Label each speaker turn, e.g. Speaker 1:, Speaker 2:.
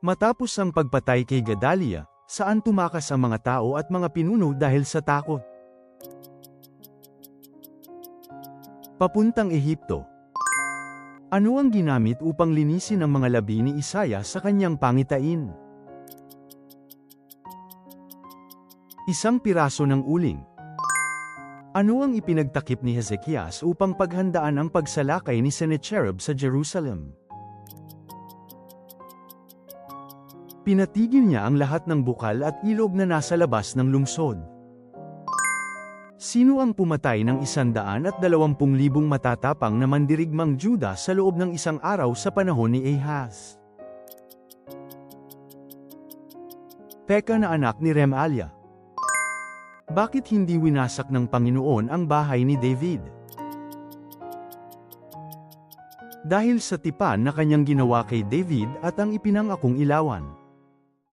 Speaker 1: Matapos ang pagpatay kay Gedalia, saan tumakas ang mga tao at mga pinuno dahil sa takot? Papuntang Ehipto. Ano ang ginamit upang linisin ang mga labi ni Isaya sa kanyang pangitain? Isang piraso ng uling. Ano ang ipinagtakip ni Hezekias upang paghandaan ang pagsalakay ni Sennacherib sa Jerusalem? Pinatigil niya ang lahat ng bukal at ilog na nasa labas ng lungsod. Sino ang pumatay ng isandaan at dalawampung libong matatapang na mandirigmang Juda sa loob ng isang araw sa panahon ni Ahaz? Peka na anak ni Remalia. Bakit hindi winasak ng Panginoon ang bahay ni David? Dahil sa tipan na kanyang ginawa kay David at ang ipinangakong ilawan.